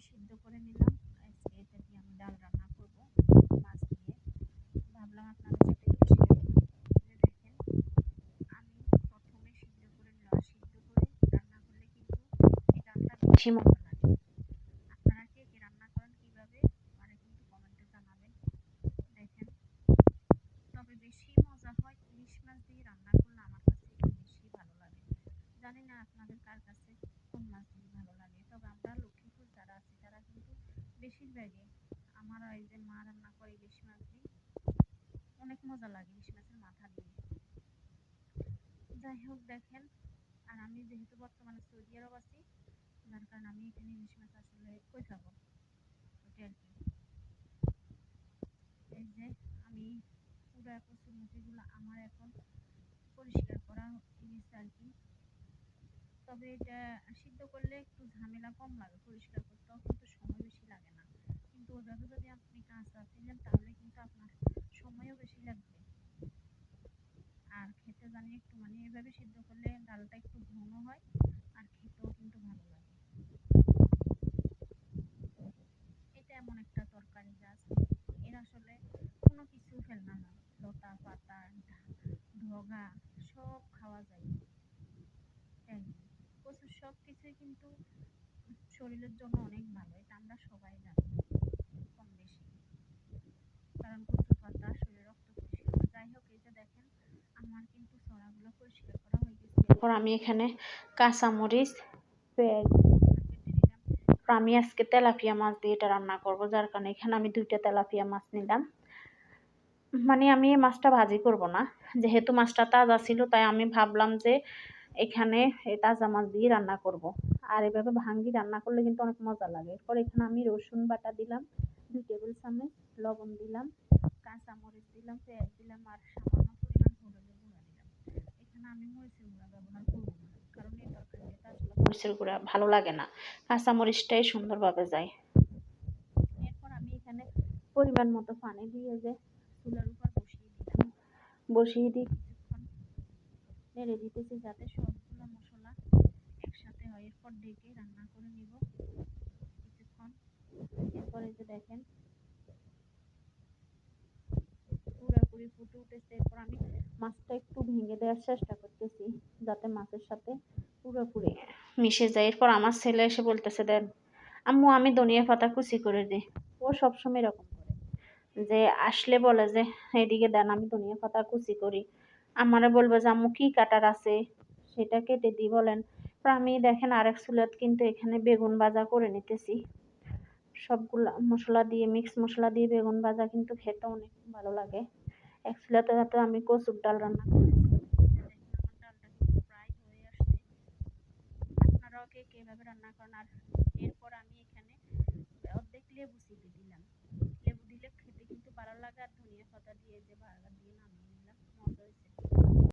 আমি সিদ্ধ করে নিলাম। আজকে এটা দিয়ে আমি ডাল রান্না করব মাছ দিয়ে। ভাবলাম আপনাদের সাথে একটু শেয়ার করি। দেখেন আমি প্রথমে সিদ্ধ করে নিলাম। সিদ্ধ করে রান্না করলে কিন্তু এই ডালটা বেশি লাগে। আপনারা কে কে রান্না করেন কীভাবে মানে কিন্তু কমেন্টে জানাবেন। দেখেন তবে বেশি মজা হয় ইলিশ মাছ দিয়ে রান্না করলে আমার কাছে একটু বেশি ভালো লাগে। জানি না আপনাদের কার কাছে কোন মাছ দিয়ে ভালো লাগে তবে আমরা আছি, তারা কিন্তু বেশিরভাগই আমার এই যে মা রান্না করে ইলিশ মাছ অনেক মজা লাগে ইলিশ মাছের মাথা দিয়ে। যাই হোক দেখেন, আর আমি যেহেতু বর্তমানে সৌদি আরব আছি যার কারণে আমি এখানে ইলিশ মাছ আসলে কই খাব? ওটাই আর কি। এই যে আমি পুরা কচুর মুঠিগুলো আমার এখন পরিষ্কার করা গেছে আর কি। তবে এটা সিদ্ধ করলে একটু ঝামেলা কম লাগে, পরিষ্কার করতেও কিন্তু সময় বেশি লাগে না। কিন্তু ওভাবে যদি আপনি কাঁচা ফেলেন তাহলে কিন্তু আপনার সময়ও বেশি লাগবে। আর খেতে জানি একটু মানে এভাবে সিদ্ধ করলে ডালটা একটু ঘন হয়, আর খেতেও কিন্তু ভালো লাগে। এটা এমন একটা তরকারি গাছ এর আসলে কোনো কিছু ফেলনা না। লতা পাতা ডগা সব খাওয়া যায় তাই কচুর কিন্তু শরীরের জন্য অনেক ভালো, এটা আমরা সবাই জানি, কম বেশি। কারণ পাতা রক্ত যাই হোক দেখেন, আমার কিন্তু ছড়াগুলো পরিষ্কার করা হয়ে গেছে। এরপর আমি এখানে কাঁচামরিচ পেঁয়াজ আমি আজকে তেলাপিয়া মাছ দিয়ে এটা রান্না করব, যার কারণে এখানে আমি দুইটা তেলাপিয়া মাছ নিলাম। মানে আমি এই মাছটা ভাজি করব না, যেহেতু মাছটা তাজা ছিল, তাই আমি ভাবলাম যে এখানে তাজা মাছ দিয়ে রান্না করব। আর এভাবে ভাঙ্গি রান্না করলে কিন্তু অনেক মজা লাগে। এরপর এখানে আমি রসুন বাটা দিলাম, দুই টেবিল চামচ লবণ দিলাম কাঁচামরিচ দিলাম, পেঁয়াজ দিলাম, আর সামান্য পরিমাণ হলুদের গুঁড়া দিলাম। এখানে আমি মরিচের গুঁড়া ব্যবহার করব কারণ এই তরকারিটা আসলে মরিচের গুঁড়া ভালো লাগে না। কাঁচামরিচটাই সুন্দরভাবে যায়। এরপর আমি এখানে পরিমাণ মতো পানি দিয়ে যে চুলার উপর বসিয়ে দিলাম। বসিয়ে কিছুক্ষণ নেড়ে দিতেছি যাতে সবগুলো মশলা একসাথে হয়। এরপর ডেকে রান্না করে নিব কিছুক্ষণ। এরপরে যে দেখেন, পুরোপুরি ফুটে উঠেছে। এরপর আমি মাছটা একটু ভেঙে দেওয়ার চেষ্টা করতেছি, যাতে মাছের সাথে পুরোপুরি মিশে যায়। এরপর আমার ছেলে এসে বলতেছে, দেন, আম্মু, আমি ধনিয়া পাতা কুচি করে দিই। ও সবসময় এরকম করে যে, আসলে বলে যে, এদিকে দেন, আমি ধনিয়া পাতা কুচি করি। আমারে বলবে যে, আম্মু, কী কাটার আছে? সেটা কেটে দিই বলেন। তো আমি দেখেন আরেক চুলাত কিন্তু এখানে বেগুন ভাজা করে নিতেছি। সবগুলা মশলা দিয়ে মিক্স মশলা দিয়ে বেগুন ভাজা কিন্তু খেতে অনেক ভালো লাগে। এক চুলাতে তো আমি কচুর ডাল রান্না আসছে আপনারাও কে কীভাবে রান্না করেন? আর এরপর আমি এখানে অর্ধেক লেবু চিপে দিলাম। লেবু দিলে খেতে কিন্তু ভালো লাগে, আর ধনিয়া পাতা দিয়ে যে বাগার দিয়ে নামিয়ে নিলাম, মজা হয়েছে।